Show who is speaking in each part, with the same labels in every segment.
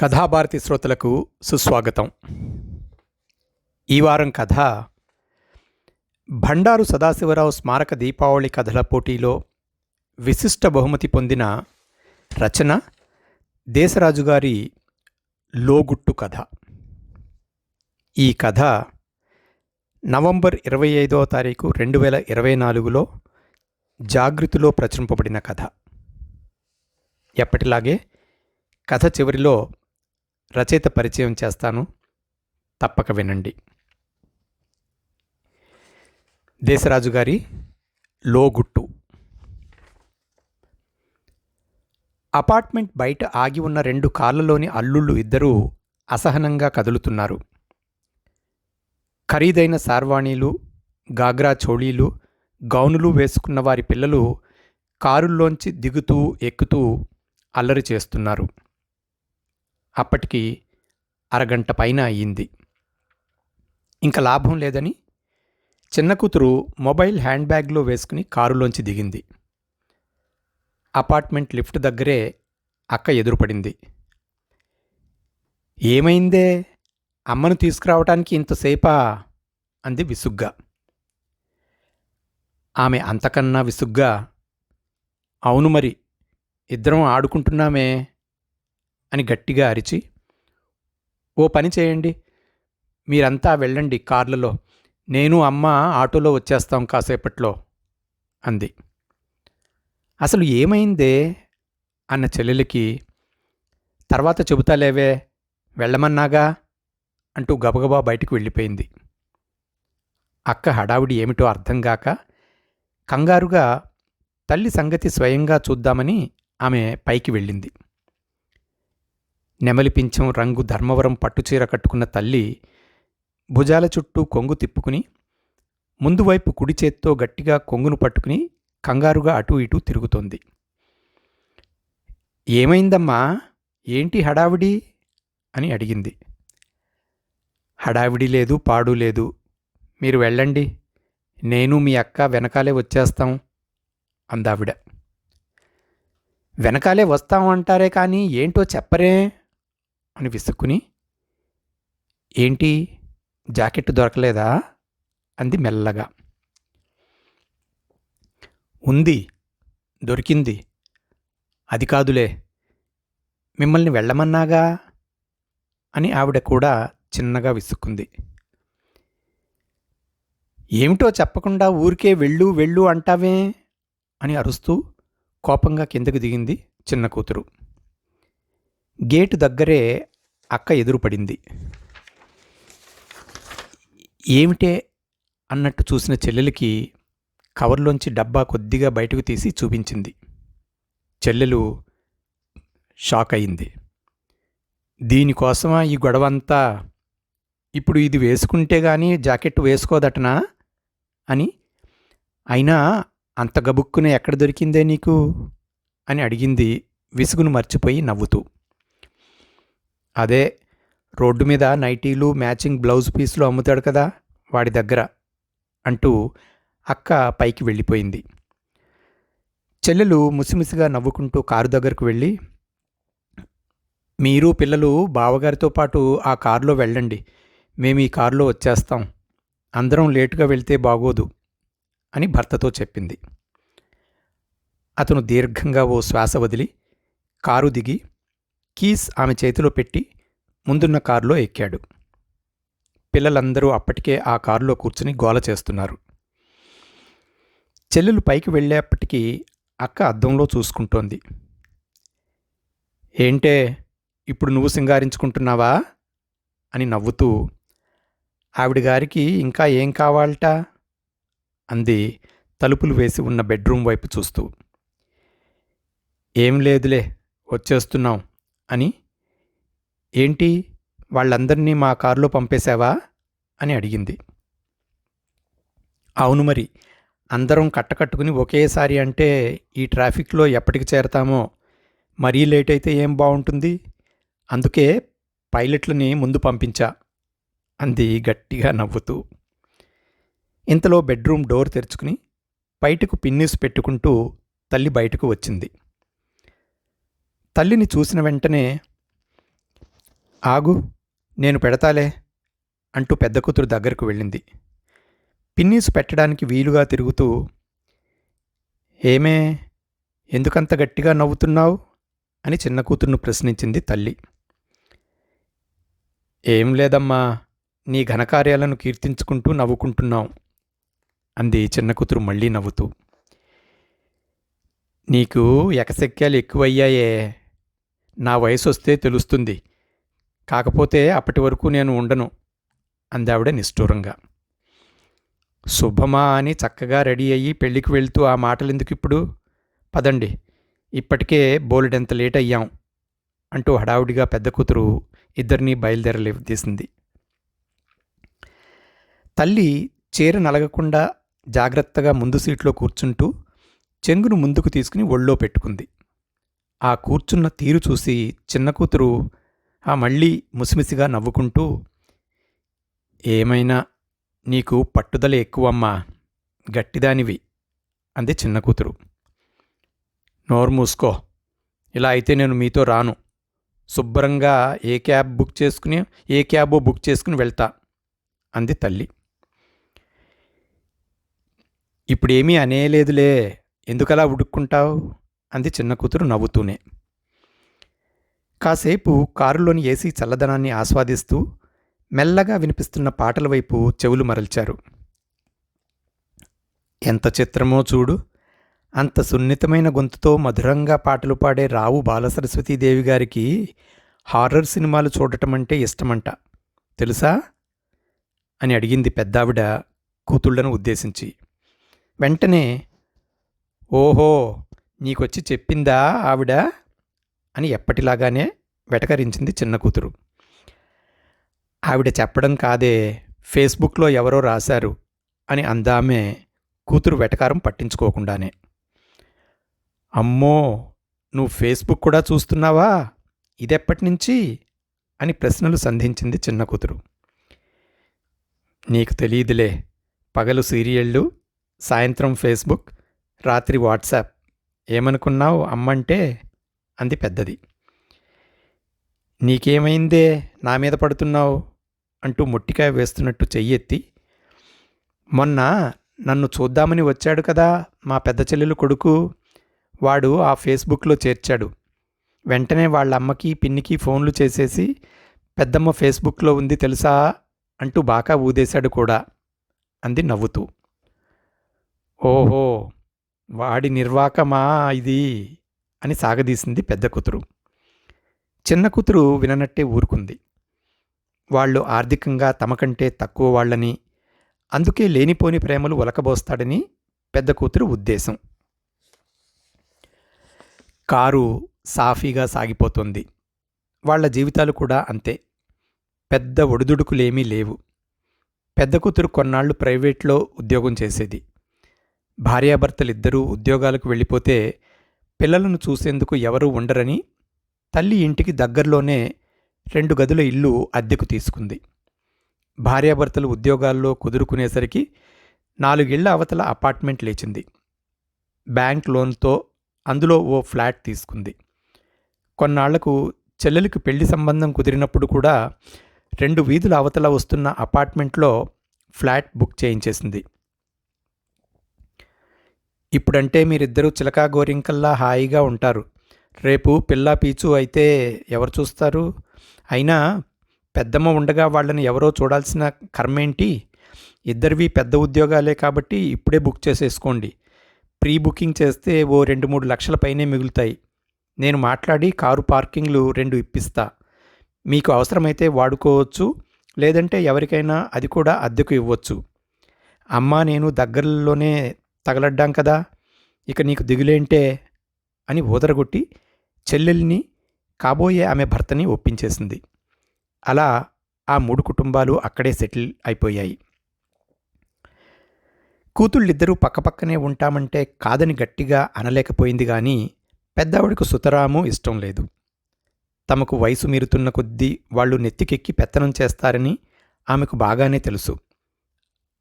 Speaker 1: కథాభారతి శ్రోతలకు సుస్వాగతం. ఈ వారం కథ భండారు సదాశివరావు స్మారక దీపావళి కథల పోటీలో విశిష్ట బహుమతి పొందిన రచన దేశరాజు గారి లోగుట్టు కథ. ఈ కథ నవంబర్ ఇరవై ఐదవ తారీఖు రెండు వేల ఇరవై నాలుగులో జాగృతిలో ప్రచురింపబడిన కథ. ఎప్పటిలాగే కథ చివరిలో రచయిత పరిచయం చేస్తాను. తప్పక వినండి. దేశరాజు గారి లోగుట్టు. అపార్ట్మెంట్ బయట ఆగి ఉన్న రెండు కార్లలోని అల్లుళ్ళు ఇద్దరూ అసహనంగా కదులుతున్నారు. ఖరీదైన సార్వాణీలు గాగ్రా చోళీలు గౌనులు వేసుకున్న వారి పిల్లలు కారుల్లోంచి దిగుతూ ఎక్కుతూ అల్లరి చేస్తున్నారు. అప్పటికి అరగంట పైన అయ్యింది. ఇంకా లాభం లేదని చిన్న కూతురు మొబైల్ హ్యాండ్ బ్యాగ్లో వేసుకుని కారులోంచి దిగింది. అపార్ట్మెంట్ లిఫ్ట్ దగ్గరే అక్క ఎదురుపడింది. ఏమైందే? అమ్మను తీసుకురావటానికి ఇంతసేపా అంది విసుగ్గా. ఆమె అంతకన్నా విసుగ్గా అవును మరి ఇద్దరం ఆడుకుంటున్నామే. అని గట్టిగా అరిచి ఓ పని చేయండి. మీరంతా వెళ్ళండి కార్లలో. నేను అమ్మ ఆటోలో వచ్చేస్తాం కాసేపట్లో అంది. అసలు ఏమైందే? అన్న చెల్లెలికి తర్వాత చెబుతాలేవే వెళ్ళమన్నాగా? అంటూ గబగబా బయటికి వెళ్ళిపోయింది. అక్క హడావిడి ఏమిటో అర్థం కాక కంగారుగా తల్లి సంగతి స్వయంగా చూద్దామని ఆమె పైకి వెళ్ళింది. నెమలిపించం రంగు ధర్మవరం పట్టుచీర కట్టుకున్న తల్లి భుజాల చుట్టూ కొంగు తిప్పుకుని ముందువైపు కుడి చేత్తో గట్టిగా కొంగును పట్టుకుని కంగారుగా అటూ ఇటూ తిరుగుతోంది. ఏమైందమ్మా? ఏంటి హడావిడి? అని అడిగింది. హడావిడి లేదు పాడు లేదు. మీరు వెళ్ళండి. నేను మీ అక్క వెనకాలే వచ్చేస్తాం అందావిడ. వెనకాలే వస్తామంటారే కానీ ఏంటో చెప్పరే? అని విసుక్కుని ఏంటి జాకెట్ దొరకలేదా? అంది మెల్లగా. ఉంది దొరికింది. అది కాదులే మిమ్మల్ని వెళ్ళమన్నాగా? అని ఆవిడ కూడా చిన్నగా విసుక్కుంది. ఏమిటో చెప్పకుండా ఊరికే వెళ్ళు వెళ్ళు అంటావే? అని అరుస్తూ కోపంగా కిందకు దిగింది చిన్న కూతురు. గేటు దగ్గరే అక్క ఎదురుపడింది. ఏమిటే? అన్నట్టు చూసిన చెల్లెలికి కవర్లోంచి డబ్బా కొద్దిగా బయటకు తీసి చూపించింది. చెల్లెలు షాక్ అయింది. దీనికోసమా ఈ గొడవంతా? ఇప్పుడు ఇది వేసుకుంటే కానీ జాకెట్ వేసుకోదటనా? అని. అయినా అంత గబుక్కున ఎక్కడ దొరికిందే నీకు? అని అడిగింది విసుగును మర్చిపోయి నవ్వుతూ. అదే రోడ్డు మీద నైటీలు మ్యాచింగ్ బ్లౌజ్ పీసులు అమ్ముతాడు కదా వాడి దగ్గర అంటూ అక్క పైకి వెళ్ళిపోయింది. చెల్లెలు ముసిముసిగా నవ్వుకుంటూ కారు దగ్గరకు వెళ్ళి మీరు పిల్లలు బావగారితో పాటు ఆ కారులో వెళ్ళండి. మేము ఈ కారులో వచ్చేస్తాం. అందరం లేటుగా వెళ్తే బాగోదు అని భర్తతో చెప్పింది. అతను దీర్ఘంగా ఓ శ్వాస వదిలి కారు దిగి కీస్ ఆమె చేతిలో పెట్టి ముందున్న కారులో ఎక్కాడు. పిల్లలందరూ అప్పటికే ఆ కారులో కూర్చుని గోల చేస్తున్నారు. చెల్లెలు పైకి వెళ్ళేప్పటికీ అక్క అద్దంలో చూసుకుంటోంది. ఏంటే ఇప్పుడు నువ్వు సింగారించుకుంటున్నావా? అని నవ్వుతూ ఆవిడ గారికి ఇంకా ఏం కావాలట? అంది తలుపులు వేసి ఉన్న బెడ్రూమ్ వైపు చూస్తూ. ఏం లేదులే వచ్చేస్తున్నాం. అని ఏంటి వాళ్ళందరినీ మా కారులో పంపేశావా? అని అడిగింది. అవును మరి అందరం కట్టకట్టుకుని ఒకేసారి అంటే ఈ ట్రాఫిక్లో ఎప్పటికి చేరతామో మరీ లేట్ అయితే ఏం బాగుంటుంది అందుకే పైలట్లని ముందు పంపించా అంది గట్టిగా నవ్వుతూ. ఇంతలో బెడ్రూమ్ డోర్ తెరుచుకుని బయటకు పిన్నిస్ పెట్టుకుంటూ తల్లి బయటకు వచ్చింది. తల్లిని చూసిన వెంటనే ఆగు నేను పెడతాలే అంటూ పెద్ద కూతురు దగ్గరకు వెళ్ళింది. పిన్నీసు పెట్టడానికి వీలుగా తిరుగుతూ ఏమే ఎందుకంత గట్టిగా నవ్వుతున్నావు? అని చిన్న కూతురును ప్రశ్నించింది తల్లి. ఏం లేదమ్మా నీ ఘనకార్యాలను కీర్తించుకుంటూ నవ్వుకుంటున్నాం అంది చిన్న కూతురు మళ్ళీ నవ్వుతూ. నీకు ఎకశక్యాలు ఎక్కువయ్యాయే నా వయసు వస్తే తెలుస్తుంది. కాకపోతే అప్పటి వరకు నేను ఉండను అందావిడ నిష్ఠూరంగా. శుభమా అని చక్కగా రెడీ అయ్యి పెళ్ళికి వెళ్తూ ఆ మాటలు ఎందుకు ఇప్పుడు పదండి ఇప్పటికే బోలెడెంత లేట్ అయ్యాం అంటూ హడావుడిగా పెద్ద కూతురు ఇద్దరినీ బయలుదేరలేదీసింది తల్లి చీర నలగకుండా జాగ్రత్తగా ముందు సీట్లో కూర్చుంటూ చెంగును ముందుకు తీసుకుని ఒళ్ళో పెట్టుకుంది. ఆ కూర్చున్న తీరు చూసి చిన్న కూతురు ఆ మళ్ళీ ముసిమిసిగా నవ్వుకుంటూ ఏమైనా నీకు పట్టుదల ఎక్కువమ్మా గట్టిదానివి అంది చిన్న కూతురు. నోరు మూసుకో ఇలా అయితే నేను మీతో రాను. శుభ్రంగా ఏ క్యాబ్ బుక్ చేసుకుని ఏ క్యాబో బుక్ చేసుకుని వెళ్తా అంది తల్లి. ఇప్పుడేమీ అనేలేదులే ఎందుకలా ఉడుక్కుంటావు? అంది చిన్న కూతురు నవ్వుతూనే. కాసేపు కారులోని ఏసీ చల్లదనాన్ని ఆస్వాదిస్తూ మెల్లగా వినిపిస్తున్న పాటల వైపు చెవులు మరల్చారు. ఎంత చిత్రమో చూడు. అంత సున్నితమైన గొంతుతో మధురంగా పాటలు పాడే రావు బాలసరస్వతీదేవి గారికి హారర్ సినిమాలు చూడటం అంటే ఇష్టమంట. తెలుసా? అని అడిగింది పెద్దావిడ కూతుళ్ళను ఉద్దేశించి. వెంటనే ఓహో! నీకొచ్చి చెప్పిందా ఆవిడ? అని ఎప్పటిలాగానే వెటకరించింది చిన్న కూతురు. ఆవిడ చెప్పడం కాదే ఫేస్బుక్లో ఎవరో రాశారు అని అందామే కూతురు వెటకారం పట్టించుకోకుండానే. అమ్మో నువ్వు ఫేస్బుక్ కూడా చూస్తున్నావా? ఇదెప్పటి నుంచి అని ప్రశ్నలు సంధించింది చిన్న కూతురు. నీకు తెలియదులే పగలు సీరియళ్ళు సాయంత్రం ఫేస్బుక్ రాత్రి వాట్సాప్. ఏమనుకున్నావు అమ్మంటే అంది పెద్దది. నీకేమైందే? నా మీద పడుతున్నావు అంటూ మొట్టికాయ వేస్తున్నట్టు చెయ్యెత్తి మొన్న నన్ను చూద్దామని వచ్చాడు కదా మా పెద్ద చెల్లెలు కొడుకు వాడు ఆ ఫేస్బుక్లో చేర్చాడు. వెంటనే వాళ్ళ అమ్మకి పిన్నికి ఫోన్లు చేసేసి పెద్దమ్మ ఫేస్బుక్లో ఉంది తెలుసా అంటూ బాగా ఊదేశాడు కూడా అంది నవ్వుతూ. ఓహో! వాడి నిర్వాకమా ఇది? అని సాగదీసింది పెద్ద కూతురు. చిన్న కూతురు విననట్టే ఊరుకుంది. వాళ్ళు ఆర్థికంగా తమకంటే తక్కువ వాళ్ళని అందుకే లేనిపోని ప్రేమలు ఒలకబోస్తాడని పెద్ద కూతురు ఉద్దేశం. కారు సాఫీగా సాగిపోతుంది. వాళ్ళ జీవితాలు కూడా అంతే. పెద్ద ఒడిదుడుకులేమీ లేవు. పెద్ద కూతురు కొన్నాళ్ళు ప్రైవేట్లో ఉద్యోగం చేసేది. భార్యాభర్తలిద్దరూ ఉద్యోగాలకు వెళ్ళిపోతే పిల్లలను చూసేందుకు ఎవరూ ఉండరని తల్లి ఇంటికి దగ్గరలోనే రెండు గదుల ఇల్లు అద్దెకు తీసుకుంది. భార్యాభర్తలు ఉద్యోగాల్లో కుదురుకునేసరికి నాలుగేళ్ళ అవతల అపార్ట్మెంట్ లేచింది. బ్యాంక్ లోన్తో అందులో ఓ ఫ్లాట్ తీసుకుంది. కొన్నాళ్ళకు చెల్లెలికి పెళ్ళి సంబంధం కుదిరినప్పుడు కూడా రెండు వీధుల అవతల వస్తున్న అపార్ట్మెంట్లో ఫ్లాట్ బుక్ చేయించేసింది. ఇప్పుడంటే మీరిద్దరూ చిలకా గోరింకల్లా హాయిగా ఉంటారు. రేపు పిల్లా పీచు అయితే ఎవరు చూస్తారు? అయినా పెద్దమ్మ ఉండగా వాళ్ళని ఎవరో చూడాల్సిన కర్మేంటి? ఇద్దరివి పెద్ద ఉద్యోగాలే కాబట్టి ఇప్పుడే బుక్ చేసేసుకోండి. ప్రీ బుకింగ్ చేస్తే ఓ రెండు మూడు లక్షల పైనే మిగులుతాయి. నేను మాట్లాడి కారు పార్కింగ్లు రెండు ఇప్పిస్తా. మీకు అవసరమైతే వాడుకోవచ్చు లేదంటే ఎవరికైనా అది కూడా అద్దెకు ఇవ్వచ్చు. అమ్మ నేను దగ్గరలోనే తగలడ్డాం కదా ఇక నీకు దిగులేంటే అని ఊదరగొట్టి చెల్లెల్ని కాబోయే ఆమె భర్తని ఒప్పించేసింది. అలా ఆ మూడు కుటుంబాలు అక్కడే సెటిల్ అయిపోయాయి. కూతుళ్ళిద్దరూ పక్కపక్కనే ఉంటామంటే కాదని గట్టిగా అనలేకపోయింది కానీ పెద్దావిడకు సుతరాము ఇష్టం లేదు. తమకు వయసు మీరుతున్న కొద్దీ వాళ్ళు నెత్తికెక్కి పెత్తనం చేస్తారని ఆమెకు బాగానే తెలుసు.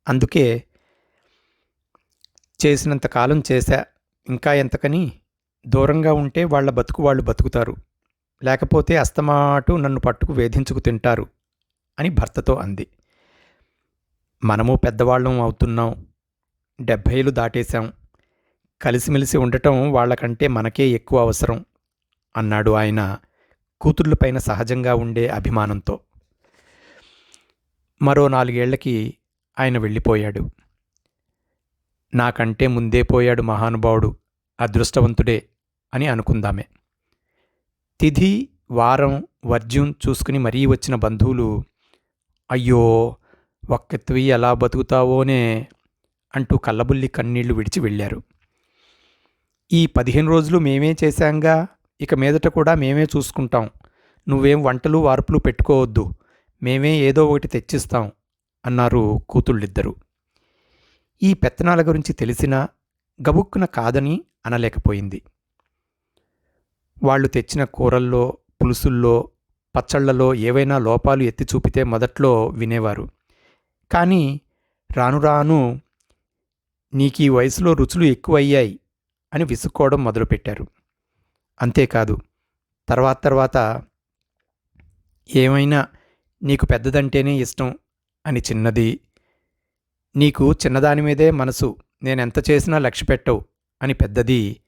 Speaker 1: అందుకే చేసినంత కాలం చేశా. ఇంకా ఎంతకని? దూరంగా ఉంటే వాళ్ళ బతుకు వాళ్ళు బతుకుతారు. లేకపోతే అస్తమాటు నన్ను పట్టుకు వేధించుకు తింటారు అని భర్తతో అంది. మనము పెద్దవాళ్ళం అవుతున్నాం. డెబ్భైలు దాటేశాం. కలిసిమెలిసి ఉండటం వాళ్ళకంటే మనకే ఎక్కువ అవసరం అన్నాడు ఆయన కూతుర్లపైన సహజంగా ఉండే అభిమానంతో. మరో నాలుగేళ్ళకి ఆయన వెళ్ళిపోయాడు. నాకంటే ముందే పోయాడు మహానుభావుడు అదృష్టవంతుడే అని అనుకుందామే. తిథి వారం వర్జ్యం చూసుకుని మరీ వచ్చిన బంధువులు అయ్యో ఒక్కత్వి ఎలా బతుకుతావోనే అంటూ కళ్ళబుల్లి కన్నీళ్ళు విడిచి వెళ్ళారు. ఈ పదిహేను రోజులు మేమే చేశాంగా ఇక మీదట కూడా మేమే చూసుకుంటాం. నువ్వేం వంటలు వార్పులు పెట్టుకోవద్దు. మేమే ఏదో ఒకటి తెచ్చిస్తాం అన్నారు కూతుళ్ళిద్దరూ. ఈ పెత్తనాల గురించి తెలిసినా గబుక్కున కాదని అనలేకపోయింది. వాళ్ళు తెచ్చిన కూరల్లో పులుసుల్లో పచ్చళ్ళలో ఏవైనా లోపాలు ఎత్తి చూపితే మొదట్లో వినేవారు. కానీ రాను రాను నీకు ఈ వయసులో రుచులు ఎక్కువయ్యాయి అని విసుక్కోవడం మొదలుపెట్టారు. అంతేకాదు తర్వాత తర్వాత ఏమైనా నీకు పెద్దదంటేనే ఇష్టం అని చిన్నది నీకు చిన్నదాని మీదే మనసు నేనెంత చేసినా లక్ష్య పెట్టవు అని పెద్దది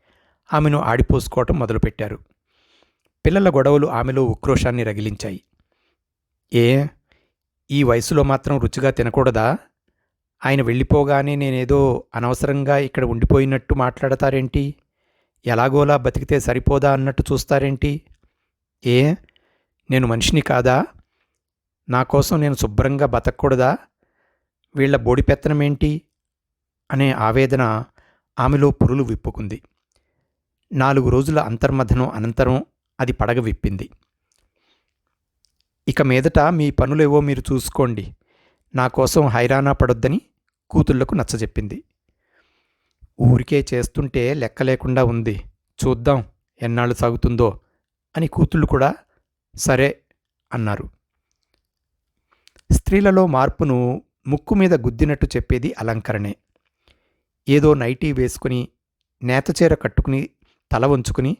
Speaker 1: ఆమెను ఆడిపోసుకోవటం మొదలుపెట్టారు. పిల్లల గొడవలు ఆమెలో ఉక్రోషాన్ని రగిలించాయి. ఏ? ఈ వయసులో మాత్రం రుచిగా తినకూడదా? ఆయన వెళ్ళిపోగానే నేనేదో అనవసరంగా ఇక్కడ ఉండిపోయినట్టు మాట్లాడతారేంటి? ఎలాగోలా బతికితే సరిపోదా అన్నట్టు చూస్తారేంటి? ఏ? నేను మనిషిని కాదా? నా కోసం నేను శుభ్రంగా బతకూడదా వీళ్ళ బోడిపెత్తనమేంటి అనే ఆవేదన ఆమెలో పురులు విప్పుకుంది. నాలుగు రోజుల అంతర్మథనం అనంతరం అది పడగ విప్పింది. ఇక మీదట మీ పనులేవో మీరు చూసుకోండి. నా కోసం హైరానా పడొద్దని కూతుళ్ళకు నచ్చజెప్పింది ఊరికే చేస్తుంటే లెక్క లేకుండా ఉంది. చూద్దాం ఎన్నాళ్ళు సాగుతుందో అని కూతుళ్ళు కూడా సరే అన్నారు. స్త్రీలలో మార్పును ముక్కు మీద గుద్దినట్టు చెప్పేది అలంకరణే. ఏదో నైటీ వేసుకుని నేతచీర కట్టుకుని తల వంచుకుని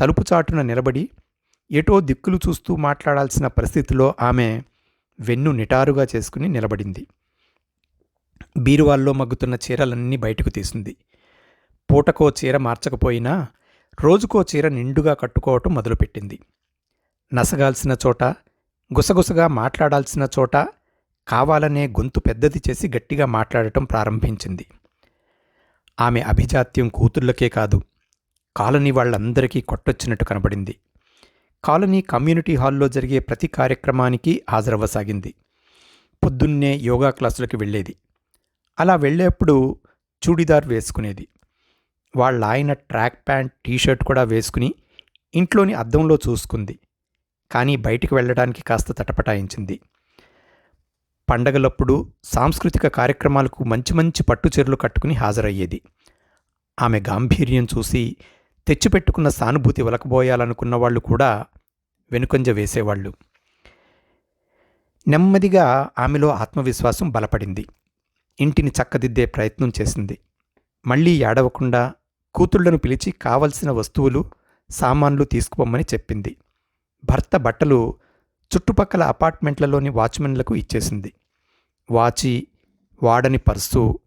Speaker 1: తలుపు చాటున నిలబడి ఎటో దిక్కులు చూస్తూ మాట్లాడాల్సిన పరిస్థితిలో ఆమె వెన్ను నిటారుగా చేసుకుని నిలబడింది. బీరువాల్లో మగ్గుతున్న చీరలన్నీ బయటకు తీసింది. పూటకో చీర మార్చకపోయినా రోజుకో చీర నిండుగా కట్టుకోవటం మొదలుపెట్టింది. నసగాల్సిన చోట గుసగుసగా మాట్లాడాల్సిన చోట కావాలనే గొంతు పెద్దది చేసి గట్టిగా మాట్లాడటం ప్రారంభించింది. ఆమె అభిజాత్యం కూతుర్లకే కాదు కాలనీ వాళ్ళందరికీ కొట్టొచ్చినట్టు కనబడింది. కాలనీ కమ్యూనిటీ హాల్లో జరిగే ప్రతి కార్యక్రమానికి హాజరవ్వసాగింది. పొద్దున్నే యోగా క్లాసులకు వెళ్ళేది. అలా వెళ్ళేప్పుడు చూడిదార్ వేసుకునేది. వాళ్ళ ఆయన ట్రాక్ ప్యాంట్ టీషర్ట్ కూడా వేసుకుని ఇంట్లోని అద్దంలో చూసుకుంది. కానీ బయటికి వెళ్ళడానికి కాస్త తటపటాయించింది. పండగలప్పుడు సాంస్కృతిక కార్యక్రమాలకు మంచి మంచి పట్టుచీరలు కట్టుకుని హాజరయ్యేది. ఆమె గాంభీర్యం చూసి తెచ్చిపెట్టుకున్న సానుభూతి వలకబోయాలనుకున్న వాళ్ళు కూడా వెనుకంజ వేసేవాళ్ళు. నెమ్మదిగా ఆమెలో ఆత్మవిశ్వాసం బలపడింది. ఇంటిని చక్కదిద్దే ప్రయత్నం చేసింది. మళ్ళీ ఏడవకుండా కూతుళ్ళను పిలిచి కావలసిన వస్తువులు సామాన్లు తీసుకుపోమ్మని చెప్పింది. భర్త బట్టలు చుట్టుపక్కల అపార్ట్మెంట్లలోని వాచ్మెన్లకు ఇచ్చేసింది. వాచి వాడని పర్సు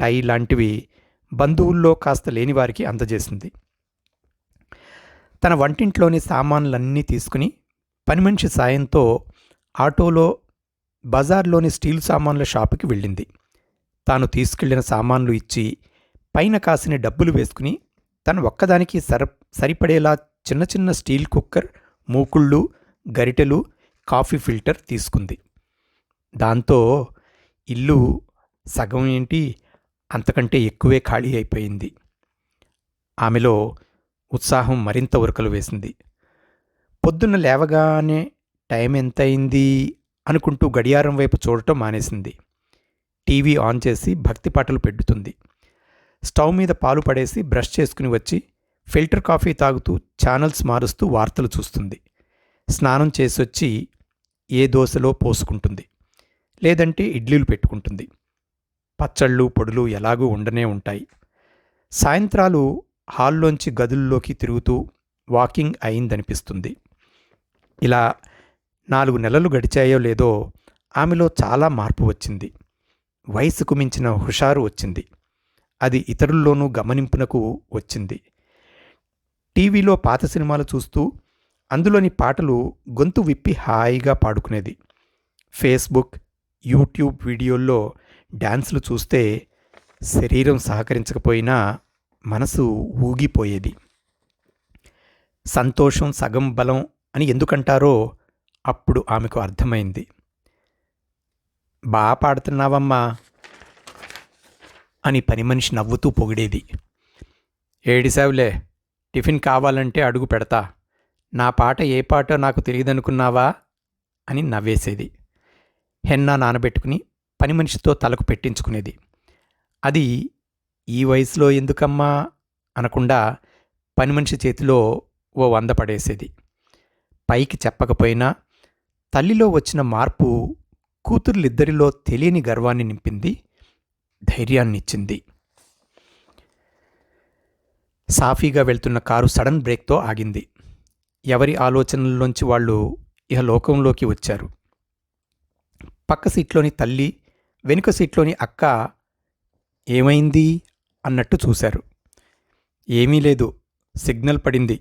Speaker 1: టై లాంటివి బంధువుల్లో కాస్త లేని వారికి అందజేసింది. తన వంటింట్లోని సామాన్లన్నీ తీసుకుని పని మనిషి సాయంతో ఆటోలో బజార్లోని స్టీల్ సామాన్ల షాపుకి వెళ్ళింది. తాను తీసుకెళ్ళిన సామాన్లు ఇచ్చి పైన కాసిన డబ్బులు వేసుకుని తను ఒక్కదానికి సర సరిపడేలా చిన్న చిన్న స్టీల్ కుక్కర్ మూకుళ్ళు గరిటెలు కాఫీ ఫిల్టర్ తీసుకుంది. దాంతో ఇల్లు సగం ఏంటి అంతకంటే ఎక్కువే ఖాళీ అయిపోయింది. ఆమెలో ఉత్సాహం మరింత ఉరకలు వేసింది. పొద్దున్న లేవగానే టైం ఎంతయింది అనుకుంటూ గడియారం వైపు చూడటం మానేసింది. టీవీ ఆన్ చేసి భక్తి పాటలు పెడుతుంది. స్టవ్ మీద పాలు పడేసి బ్రష్ చేసుకుని వచ్చి ఫిల్టర్ కాఫీ తాగుతూ ఛానల్స్ మారుస్తూ వార్తలు చూస్తుంది. స్నానం చేసొచ్చి ఏ దోశలో పోసుకుంటుంది? లేదంటే ఇడ్లీలు పెట్టుకుంటుంది. పచ్చళ్ళు పొడులు ఎలాగూ ఉండనే ఉంటాయి. సాయంత్రాలు హాల్లోంచి గదుల్లోకి తిరుగుతూ వాకింగ్ అయిందనిపిస్తుంది. ఇలా నాలుగు నెలలు గడిచాయో లేదో ఆమెలో చాలా మార్పు వచ్చింది. వయసుకు మించిన హుషారు వచ్చింది. అది ఇతరుల్లోనూ గమనింపునకు వచ్చింది. టీవీలో పాత సినిమాలు చూస్తూ అందులోని పాటలు గొంతు విప్పి హాయిగా పాడుకునేది. ఫేస్బుక్ యూట్యూబ్ వీడియోల్లో డ్యాన్సులు చూస్తే శరీరం సహకరించకపోయినా మనసు ఊగిపోయేది. సంతోషం సగం బలం అని ఎందుకంటారో అప్పుడు ఆమెకు అర్థమైంది. బాగా పాడుతున్నావమ్మా అని పని మనిషి నవ్వుతూ పొగిడేది. ఏడిసావులే టిఫిన్ కావాలంటే అడుగు పెడతా. నా పాట ఏ పాటో నాకు తెలియదనుకున్నావా? అని నవ్వేసేది. హెన్నా నానబెట్టుకుని పని మనిషితో తలకు పెట్టించుకునేది. అది ఈ వయసులో ఎందుకమ్మా? అనకుండా పని మనిషి చేతిలో ఓ వంద పడేసేది. పైకి చెప్పకపోయినా తల్లిలో వచ్చిన మార్పు కూతుర్లిద్దరిలో తెలియని గర్వాన్ని నింపింది ధైర్యాన్నిచ్చింది. సాఫీగా వెళ్తున్న కారు సడన్ బ్రేక్తో ఆగింది. ఎవరి ఆలోచనల్లోంచి వాళ్ళు ఇహ లోకంలోకి వచ్చారు. పక్క సీట్లోని తల్లి వెనుక సీట్లోని అక్క ఏమైంది అన్నట్టు చూశారు. ఏమీ లేదు సిగ్నల్ పడింది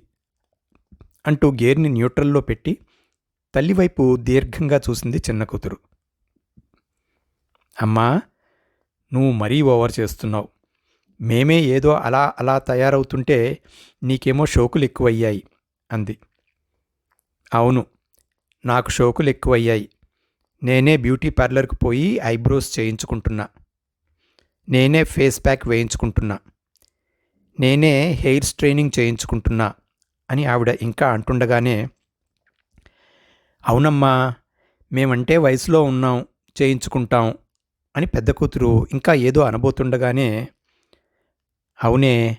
Speaker 1: అంటూ గేర్ని న్యూట్రల్లో పెట్టి తల్లివైపు దీర్ఘంగా చూసింది చిన్న కూతురు. అమ్మా నువ్వు మరీ ఓవర్ చేస్తున్నావు. మేమే ఏదో అలా అలా తయారవుతుంటే నీకేమో షోకులు ఎక్కువయ్యాయి. అంది. అవును నాకు షోకులు ఎక్కువయ్యాయి. నేనే బ్యూటీ పార్లర్కి పోయి ఐబ్రోస్ చేయించుకుంటున్నా. నేనే ఫేస్ ప్యాక్ వేయించుకుంటున్నా. నేనే హెయిర్ స్ట్రైనింగ్ చేయించుకుంటున్నా అని ఆవిడ ఇంకా అంటుండగానే అవునమ్మా మేమంటే వయసులో ఉన్నాం చేయించుకుంటాం అని పెద్ద కూతురు ఇంకా ఏదో అనబోతుండగానే అవునే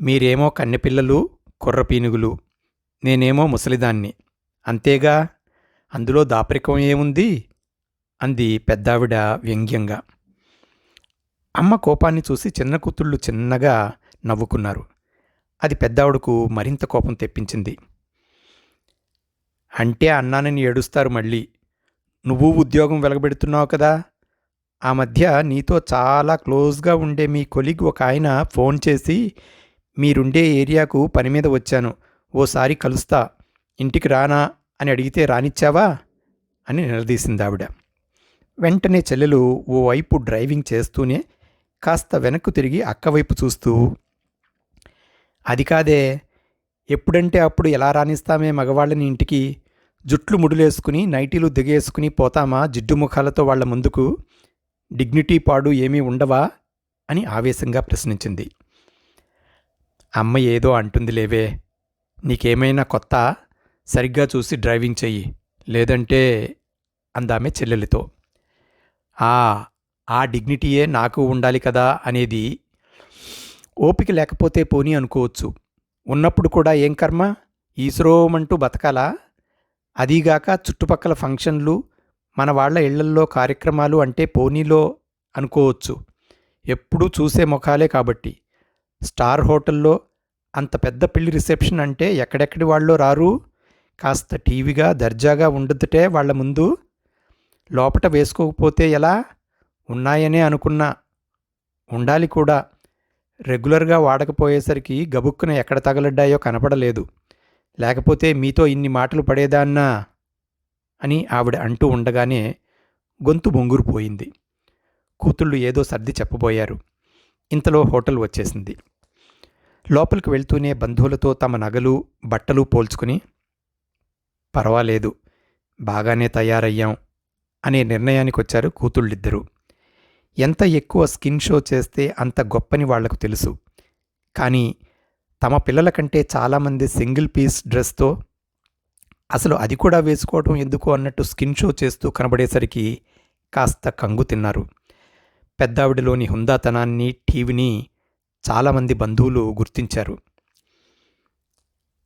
Speaker 1: మీరేమో కన్నెపిల్లలు కుర్రపీనుగులు నేనేమో ముసలిదాన్ని. అంతేగా అందులో దాపరికం ఏముంది? అంది పెద్దావిడ వ్యంగ్యంగా. అమ్మ కోపాన్ని చూసి చిన్న కూతుళ్ళు చిన్నగా నవ్వుకున్నారు. అది పెద్దావిడకు మరింత కోపం తెప్పించింది. అంటే అన్నానని ఏడుస్తారు మళ్ళీ. నువ్వు ఉద్యోగం వెలగబెడుతున్నావు కదా? ఆ మధ్య నీతో చాలా క్లోజ్గా ఉండే మీ కొలిగ్ ఒక ఆయన ఫోన్ చేసి మీరుండే ఏరియాకు పని మీద వచ్చాను. ఓసారి కలుస్తా ఇంటికి రానా అని అడిగితే రానిచ్చావా అని నిలదీసింది ఆవిడ. వెంటనే చెల్లెలు ఓవైపు డ్రైవింగ్ చేస్తూనే కాస్త వెనక్కు తిరిగి అక్కవైపు చూస్తూ అది కాదే ఎప్పుడంటే అప్పుడు ఎలా రాణిస్తామే మగవాళ్ళని ఇంటికి జుట్లు ముడులేసుకుని నైటీలు దిగేసుకుని పోతామా జిడ్డు ముఖాలతో వాళ్ళ ముందుకు డిగ్నిటీ పాడు ఏమీ ఉండవా అని ఆవేశంగా ప్రశ్నించింది. అమ్మ ఏదో అంటుంది లేవే నీకేమైనా కొత్త సరిగ్గా చూసి డ్రైవింగ్ చెయ్యి. లేదంటే అందామె చెల్లెలితో. ఆ ఆ డిగ్నిటీయే నాకు ఉండాలి కదా అనేది ఓపిక లేకపోతే పోనీ అనుకోవచ్చు. ఉన్నప్పుడు కూడా ఏం కర్మ? ఈశ్రోమంటూ బతకాలా? అదీగాక చుట్టుపక్కల ఫంక్షన్లు మన వాళ్ళ ఇళ్ళల్లో కార్యక్రమాలు అంటే పోనీలో అనుకోవచ్చు. ఎప్పుడూ చూసే ముఖాలే కాబట్టి. స్టార్ హోటల్లో అంత పెద్ద పెళ్ళి రిసెప్షన్ అంటే ఎక్కడెక్కడి వాళ్ళు రారు. కాస్త టీవీగా దర్జాగా ఉండదుటే వాళ్ళ ముందు. లోపట వేసుకోకపోతే ఎలా? ఉన్నాయనే అనుకున్నా. ఉండాలి కూడా. రెగ్యులర్గా వాడకపోయేసరికి గబుక్కున ఎక్కడ తగలడ్డాయో కనపడలేదు. లేకపోతే మీతో ఇన్ని మాటలు పడేదాన్నా? అని ఆవిడ అంటూ ఉండగానే గొంతు బొంగురుపోయింది. కూతుళ్ళు ఏదో సర్ది చెప్పబోయారు. ఇంతలో హోటల్ వచ్చేసింది. లోపలికి వెళ్తూనే బంధువులతో తమ నగలు బట్టలు పోల్చుకుని పర్వాలేదు బాగానే తయారయ్యాం అనే నిర్ణయానికి వచ్చారు కూతుళ్ళిద్దరూ. ఎంత ఎక్కువ స్కిన్ షో చేస్తే అంత గొప్పని వాళ్ళకు తెలుసు. కానీ తమ పిల్లల కంటే చాలామంది సింగిల్ పీస్ డ్రెస్తో అసలు అది కూడా వేసుకోవడం ఎందుకు అన్నట్టు స్కిన్ షో చేస్తూ కనబడేసరికి కాస్త కంగు తిన్నారు. పెద్దావిడలోని హుందాతనాన్ని టీవీని చాలామంది బంధువులు గుర్తించారు.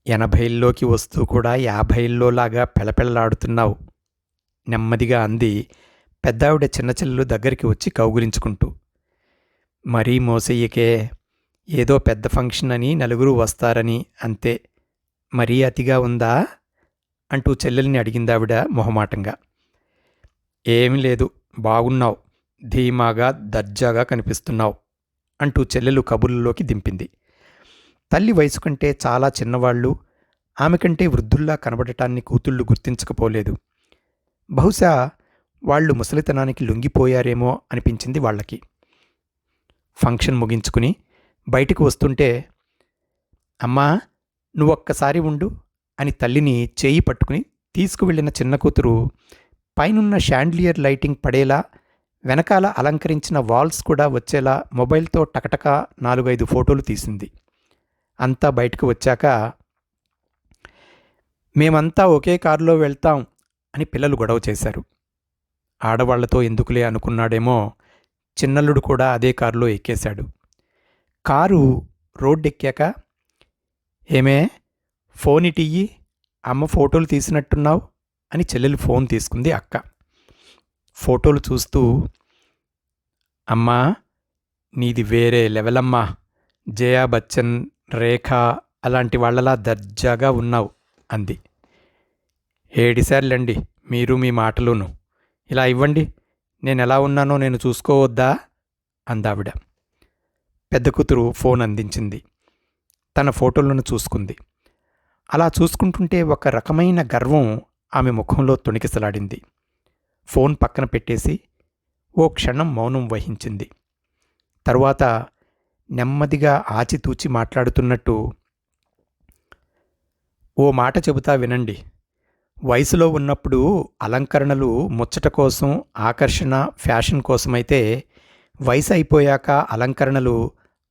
Speaker 1: ఎనభైల్లోకి వస్తూ కూడా యాభైల్లోలాగా పెళపెళలాడుతున్నావు నెమ్మదిగా అంది పెద్దావిడ చిన్న చెల్లెలు దగ్గరికి వచ్చి కౌగులించుకుంటూ. మరీ మోసయ్యకే ఏదో పెద్ద ఫంక్షన్ అని నలుగురు వస్తారని అంతే మరీ అతిగా ఉందా? అంటూ చెల్లెల్ని అడిగిందావిడ మొహమాటంగా. ఏమీ లేదు బాగున్నావు ధీమాగా దర్జాగా కనిపిస్తున్నావు. అంటూ చెల్లెలు కబుర్లలోకి దింపింది. తల్లి వయసు కంటే చాలా చిన్నవాళ్ళు ఆమె కంటే వృద్ధుల్లా కనబడటాన్ని కూతుళ్ళు గుర్తించకపోలేదు. బహుశా వాళ్ళు ముసలితనానికి లొంగిపోయారేమో అనిపించింది వాళ్ళకి. ఫంక్షన్ ముగించుకుని బయటకు వస్తుంటే అమ్మా నువ్వొక్కసారి ఉండు అని తల్లిని చేయి పట్టుకుని తీసుకువెళ్ళిన చిన్న కూతురు పైనున్న షాండ్లియర్ లైటింగ్ పడేలా వెనకాల అలంకరించిన వాల్స్ కూడా వచ్చేలా మొబైల్తో టకటక నాలుగైదు ఫోటోలు తీసింది. అంతా బయటకు వచ్చాక మేమంతా ఒకే కారులో వెళ్తాం అని పిల్లలు గొడవ చేశారు. ఆడవాళ్ళతో ఎందుకులే అనుకున్నాడేమో చిన్నల్లుడు కూడా అదే కారులో ఎక్కేశాడు. కారు రోడ్డెక్కాక ఏమే ఫోన్ ఇటియ్యి అమ్మ ఫోటోలు తీసినట్టున్నావు అని చెల్లెలు ఫోన్ తీసుకుంది అక్క. ఫోటోలు చూస్తూ అమ్మా నీది వేరే లెవెలమ్మా. జయా బచ్చన్ రేఖ అలాంటి వాళ్ళలా దర్జాగా ఉన్నావు అంది. ఏడిసార్లండి మీరు మీ మాటలును. ఇలా ఇవ్వండి నేను ఎలా ఉన్నానో నేను చూసుకోవద్దా? అందావిడ. పెద్ద కూతురు ఫోన్ అందించింది. తన ఫోటోలను చూసుకుంది. అలా చూసుకుంటుంటే ఒక రకమైన గర్వం ఆమె ముఖంలో తొణికిసలాడింది. ఫోన్ పక్కన పెట్టేసి ఓ క్షణం మౌనం వహించింది. తరువాత నెమ్మదిగా ఆచితూచి మాట్లాడుతున్నట్టు ఓ మాట చెబుతా వినండి. వయసులో ఉన్నప్పుడు అలంకరణలు ముచ్చట కోసం ఆకర్షణ ఫ్యాషన్ కోసమైతే వయసు అయిపోయాక అలంకరణలు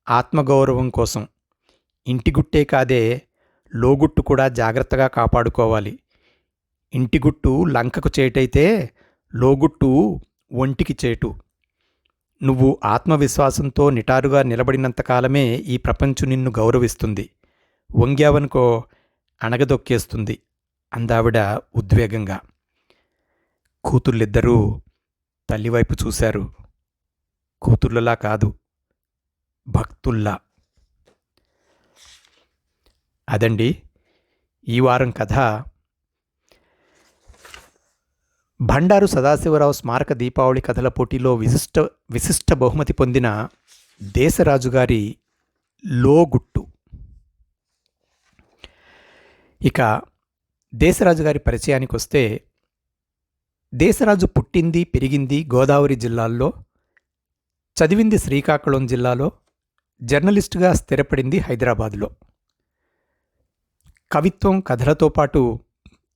Speaker 1: ఆత్మగౌరవం కోసం. ఇంటిగుట్టే కాదే లోగుట్టు కూడా జాగ్రత్తగా కాపాడుకోవాలి. ఇంటిగుట్టు లంకకు చేటైతే లోగుట్టు ఒంటికి చేటు. నువ్వు ఆత్మవిశ్వాసంతో నిటారుగా నిలబడినంతకాలమే ఈ ప్రపంచం నిన్ను గౌరవిస్తుంది. వంగ్యావనుకో అణగదొక్కేస్తుంది అందావిడ ఉద్వేగంగా. కూతుళ్ళిద్దరూ తల్లివైపు చూశారు. కూతుళ్ళలా కాదు భక్తుల్లా. అదండి ఈ వారం కథ. బండారు సదాశివరావు స్మారక దీపావళి కథల పోటీలో విశిష్ట విశిష్ట బహుమతి పొందిన దేశరాజు గారి లోగుట్టు. ఇక దేశరాజు గారి పరిచయానికి వస్తే దేశరాజు పుట్టింది పెరిగింది గోదావరి జిల్లాల్లో చదివింది శ్రీకాకుళం జిల్లాలో జర్నలిస్టుగా స్థిరపడింది హైదరాబాదులో. కవిత్వం కథలతో పాటు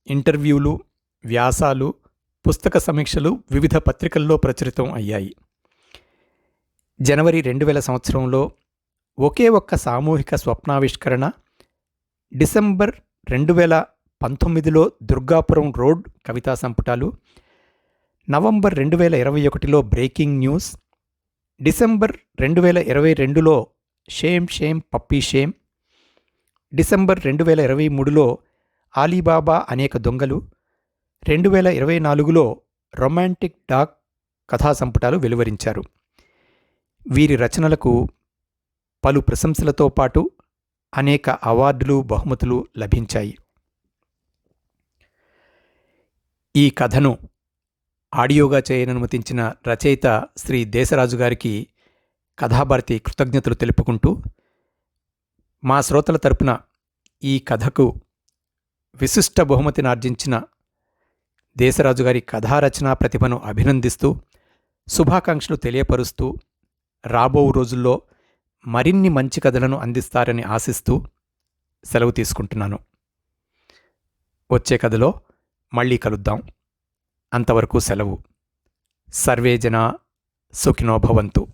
Speaker 1: ఇంటర్వ్యూలు వ్యాసాలు పుస్తక సమీక్షలు వివిధ పత్రికల్లో ప్రచురితం అయ్యాయి. జనవరి రెండు వేల సంవత్సరంలో ఒకే ఒక్క సామూహిక స్వప్నావిష్కరణ డిసెంబర్ రెండు వేల పంతొమ్మిదిలో దుర్గాపురం రోడ్ కవితా సంపుటాలు నవంబర్ రెండు వేల ఇరవై ఒకటిలో బ్రేకింగ్ న్యూస్ డిసెంబర్ రెండు వేల ఇరవై రెండులో shame shame puppy shame December రెండు వేల ఇరవై మూడులో ఆలీబాబా అనేక దొంగలు రెండు వేల ఇరవై నాలుగులో రొమాంటిక్ డాక్ కథా సంపుటాలు వెలువరించారు. వీరి రచనలకు పలు ప్రశంసలతో పాటు అనేక అవార్డులు బహుమతులు లభించాయి. ఈ కథను ఆడియోగా చేయననుమతించిన రచయిత శ్రీ దేశరాజు గారికి కథాభారతి కృతజ్ఞతలు తెలుపుకుంటూ మా శ్రోతల తరపున ఈ కథకు విశిష్ట బహుమతిని ఆర్జించిన దేశరాజు గారి కథారచనా ప్రతిభను అభినందిస్తూ శుభాకాంక్షలు తెలియపరుస్తూ రాబో రోజుల్లో మరిన్ని మంచి కథలను అందిస్తారని ఆశిస్తూ సెలవు తీసుకుంటున్నాను. వచ్చే కథలో మళ్ళీ కలుద్దాం. అంతవరకు సెలవు. సర్వేజన సుఖినోభవంతు